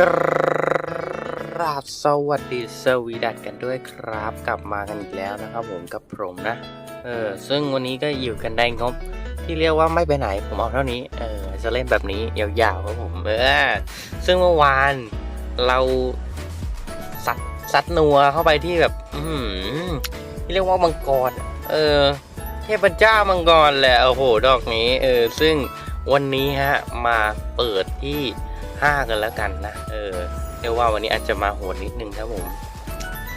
กราบสวัสดีสวีดัตกันด้วยครับ กลับมากันอีกแล้วนะครับผมกับผมนะ เออซึ่งวันนี้ก็อยู่กันได้งบที่เรียกว่าไม่ไปไหนผมเอาเท่านี้ เออจะเล่นแบบนี้ยาวๆครับผม เออ ซึ่งเมื่อวานเราซัดซัดนัวเข้าไปที่แบบ อือหือที่เรียกว่ามังกร เออ เทพเจ้ามังกรแหละโอ้โหดอกนี้ เออ ซึ่งวันนี้ฮะมาเปิดที่ 5 กันแล้วกันนะ เออเรียกว่าวันนี้อาจจะมาโหดนิดนึงครับผม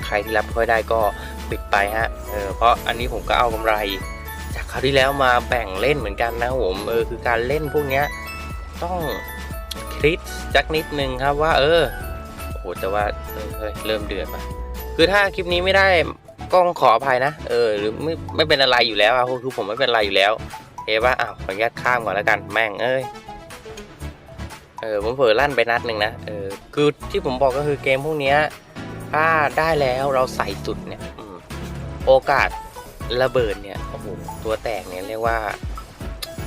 ใครที่รับค่อยได้ก็ปิดไปฮะ เออ เพราะอันนี้ผมก็เอากำไร จากคราวที่แล้วมาแบ่งเล่นเหมือนกันนะผม เออ คือการเล่นพวกเนี้ยต้องคิดจักนิดนึงครับว่า เออ โอ้โห แต่ว่าเออเฮ้ยเริ่มเดือดปะคือถ้าคลิปนี้ไม่ได้ก็ขออภัยนะ เออ หรือไม่ไม่เป็นอะไรอยู่แล้วอะคือผมไม่เป็นอะไรอยู่แล้ว เอว่าอ้าวขออนุญาตข้ามก่อนแล้วกัน แม่ง เอ้ย เออผมเผลอลั่นไปนัดหนึ่งนะเออคือที่ผมบอกก็คือเกมพวกนี้ถ้าได้แล้วเราใส่สุดเนี่ยอโอกาสระเบิดเนี่ยโอ้โหตัวแตกเนี่ยเรียกว่า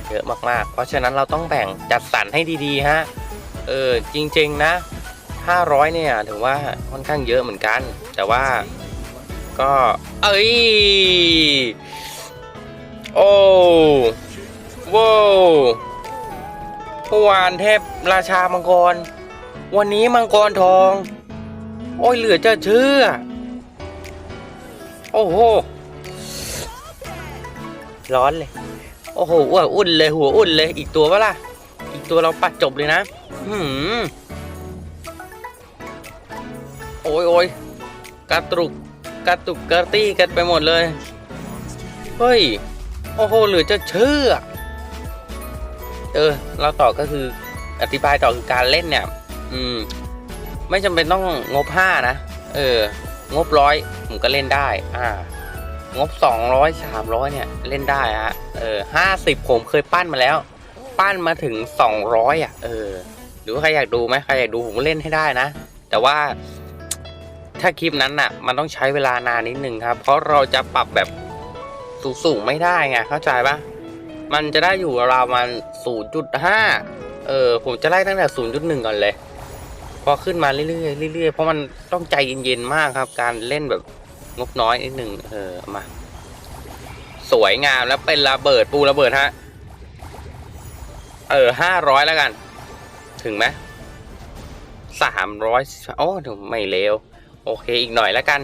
เยอะมากๆ เพราะฉะนั้นเราต้องแบ่งจัดสรรให้ดีๆฮะเออจริงๆนะ 500 เนี่ยถือว่าค่อนข้างเยอะเหมือนกัน แต่ว่าก็เอ้ยโอ้ว้าว เมื่อวานเทพราชามังกร วันนี้มังกรทอง โอ้ยเหลือจะเชื่อ โอ้โห ร้อนเลย โอ้โหอ้วนอุ่นเลยหัวอุ่นเลย อีกตัวปะล่ะ อีกตัวเราปัดจบเลยนะหืมโอ้ยโอ้ยกระตุกกระตุกกระตี้กันไปหมดเลย เฮ้ย โอ้โหเหลือจะเชื่อ เออ เราต่อก็คืออธิบายต่อคือการเล่นเนี่ย อืม ไม่จำเป็นต้องงบห้านะ เออ งบร้อยผมก็เล่นได้ อ่า งบสองร้อยสามร้อยเนี่ย เล่นได้ฮะ เออห้าสิบผมเคยปั้นมาแล้ว ปั้นมาถึงสองร้อยอะ เออ หรือว่าใครอยากดูไหมใครอยากดูผมเล่นให้ได้นะ แต่ว่าถ้าคลิปนั้นน่ะ มันต้องใช้เวลานานนิดนึงครับ เพราะเราจะปรับแบบสูงๆไม่ได้ไงเข้าใจปะ มันจะได้อยู่ราวๆมัน0.5เออผมจะไล่ตั้งแต่0.1ก่อนเลย พอขึ้นมาเรื่อยๆเรื่อยๆเพราะมันต้องใจเย็นๆมากครับ การเล่นแบบงบน้อยนิดหนึ่งเออมา สวยงามแล้วเป็นระเบิดปูระเบิดฮะเออห้าร้อยแล้วกัน ถึงไหมสามร้อยโอ้ถึงไม่เลวโอเคอีกหน่อยแล้วกัน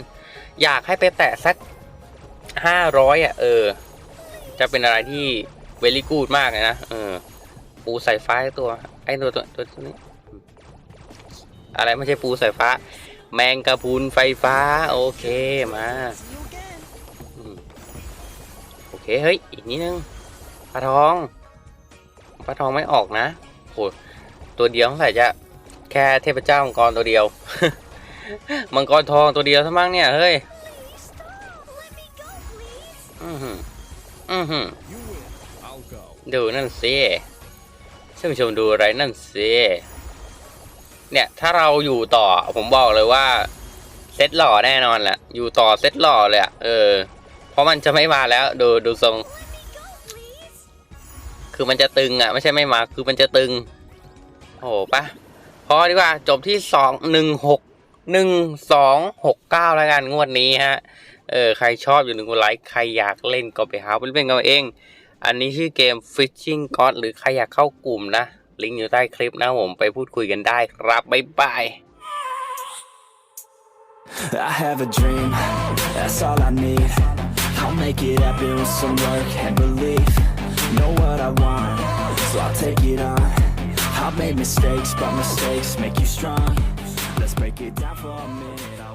อยากให้ไปแตะสักห้าร้อยอะเออ จะเป็นอะไรที่ เวลี่กูดมากเลยนะเออปูสายฟ้าไอ้ตัวไอ้ตัวตัวตัวตัวนี้ อะไรไม่ใช่ปูสายฟ้า แมงกะพรุนไฟฟ้า โอเคมาอืมโอเคเฮ้ยอีกนิดนึงปลาทองปลาทองไม่ออกนะโหตัวเดียวเท่าไหร่จะแค่เทพเจ้ามังกรตัวเดียว มังกรทองตัวเดียวซะมั้งเนี่ยเฮ้ยอือหืออือหือ I'll go. ดูนั่นสิท่านผู้ชมดูอะไรนั่นสิเนี่ยถ้าเราอยู่ต่อผมบอกเลยว่าเซตหล่อแน่นอนแหละอยู่ต่อเซตหล่อเลยอะเออ เพราะมันจะไม่มาแล้ว ดูดูทรง คือมันจะตึงอะไม่ใช่ไม่มา คือมันจะตึง โอ้โหปะพอดีกว่าจบที่สองหนึ่งหกหนึ่งสองหกเก้าแล้วกันงวดนี้ฮะ เออ ใครชอบอยู่หนึ่งไลค์ ใครอยากเล่นก็ไปหาเล่นกันเอง อันนี้ชื่อเกม Fishing God หรือใครอยากเข้ากลุ่มนะ ลิงก์อยู่ใต้คลิปนะผมไปพูดคุยกันได้ครับ บ๊ายบาย I have a dream, that's all I need. I'll make it happen with some work and belief. Know what I want, so I'll take it on. I've made mistakes, but mistakes make you strong. Let's break it down for a minute.